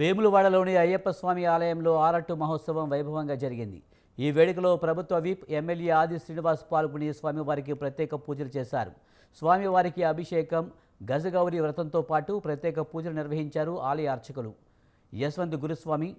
వేములవాడలోని అయ్యప్ప స్వామి ఆలయంలో ఆరట్టు మహోత్సవం వైభవంగా జరిగింది. ఈ వేడుకలో ప్రభుత్వ విప్ ఎమ్మెల్యే ఆది శ్రీనివాస్ పాల్గొని స్వామివారికి ప్రత్యేక పూజలు చేశారు. స్వామివారికి అభిషేకం గజగౌరి వ్రతంతో పాటు ప్రత్యేక పూజలు నిర్వహించారు ఆలయ అర్చకులు. యశ్వంత్ గురుస్వామి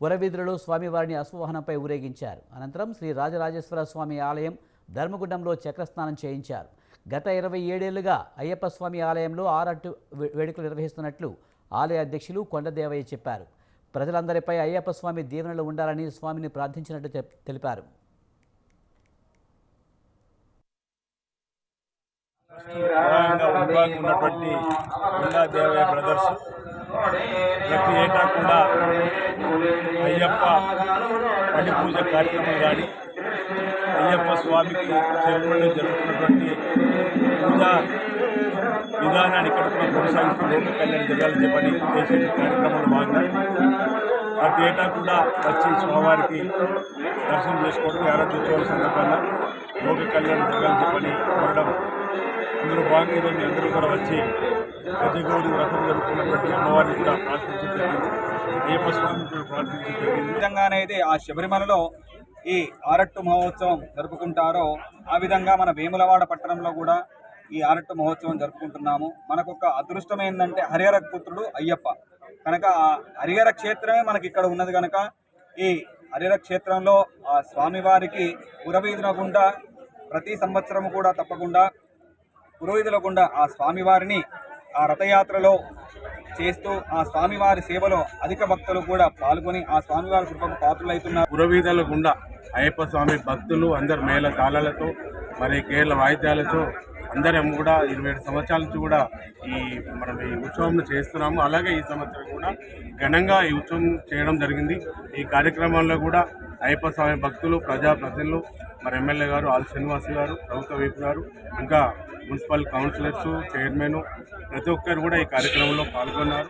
పురవీధులలో స్వామివారిని అశ్వవాహనంపై ఊరేగించారు. అనంతరం శ్రీ రాజరాజేశ్వర స్వామి ఆలయం ధర్మగుండంలో చక్రస్నానం చేయించారు. గత ఇరవై ఏడేళ్ళుగా అయ్యప్ప స్వామి ఆలయంలో ఆరట్టు వేడుకలు నిర్వహిస్తున్నట్లు ఆలయ అధ్యక్షులు కొండదేవయ్య చెప్పారు. ప్రజలందరిపై అయ్యప్ప స్వామి దీవెనలు ఉండాలని స్వామిని ప్రార్థించినట్టు తెలిపారు. ఉన్నటువంటి దేవయ్య బ్రదర్స్ ప్రతి ఏటా కూడా అయ్యప్ప పని పూజ కార్యక్రమం కానీ అయ్యప్ప స్వామికి చెరువులో జరుగుతున్నటువంటి పూజా విధానాన్ని ఇక్కడ కూడా కొనసాగిస్తూ లోక కళ్యాణ జరగాలని చెప్పని చేసే కార్యక్రమంలో భాగంగా ప్రతి ఏటా కూడా వచ్చి స్వామివారికి దర్శనం చేసుకోవడం ఆరాధ్యోత్సవాల సందర్భంగా లోక కళ్యాణం జరగాలని చెప్పని కోరడం అందులో భాగంగా ఈరోజు మీ అందరూ కూడా వచ్చి గజగౌరి వ్రతం జరుగుతున్నటువంటి అమ్మవారిని కూడా ప్రార్థించడం జరిగింది అయ్యప్ప స్వామిని కూడా ప్రార్థించడం జరిగింది విధంగానైతే ఆ శబరిమలలో ఈ ఆరట్టు మహోత్సవం జరుపుకుంటారో ఆ విధంగా మన వేములవాడ పట్టణంలో కూడా ఈ ఆరట్టు మహోత్సవం జరుపుకుంటున్నాము. మనకు ఒక అదృష్టం ఏంటంటే హరిహర పుత్రుడు అయ్యప్ప. కనుక ఆ హరిహర క్షేత్రమే మనకి ఇక్కడ ఉన్నది కనుక ఈ హరిహర క్షేత్రంలో ఆ స్వామివారికి పురవీధుల గుండా ప్రతి సంవత్సరం కూడా తప్పకుండా పురోహితుల గుండా ఆ స్వామివారిని ఆ రథయాత్రలో చేస్తూ ఆ స్వామివారి సేవలో అధిక భక్తులు కూడా పాల్గొని ఆ స్వామివారి కృపకు పాత్రలవుతున్నారు పురవీధుల గుండా అయ్యప్ప స్వామి భక్తులు అందరు మేళ తాళాలతో మరి కేరళ వాయిద్యాలతో అందరం కూడా ఇరవై ఏడు సంవత్సరాల నుంచి కూడా ఈ మనం ఈ ఉత్సవం చేస్తున్నాము. అలాగే ఈ సంవత్సరం కూడా ఘనంగా ఈ ఉత్సవం చేయడం జరిగింది. ఈ కార్యక్రమంలో కూడా అయ్యప్ప స్వామి భక్తులు ప్రజాప్రతినిధులు మరి ఎమ్మెల్యే గారు ఆల్ శ్రీనివాస్ గారు ప్రభుత్వ వైపు గారు ఇంకా మున్సిపల్ కౌన్సిలర్స్ చైర్మన్ ప్రతి ఒక్కరు కూడా ఈ కార్యక్రమంలో పాల్గొన్నారు.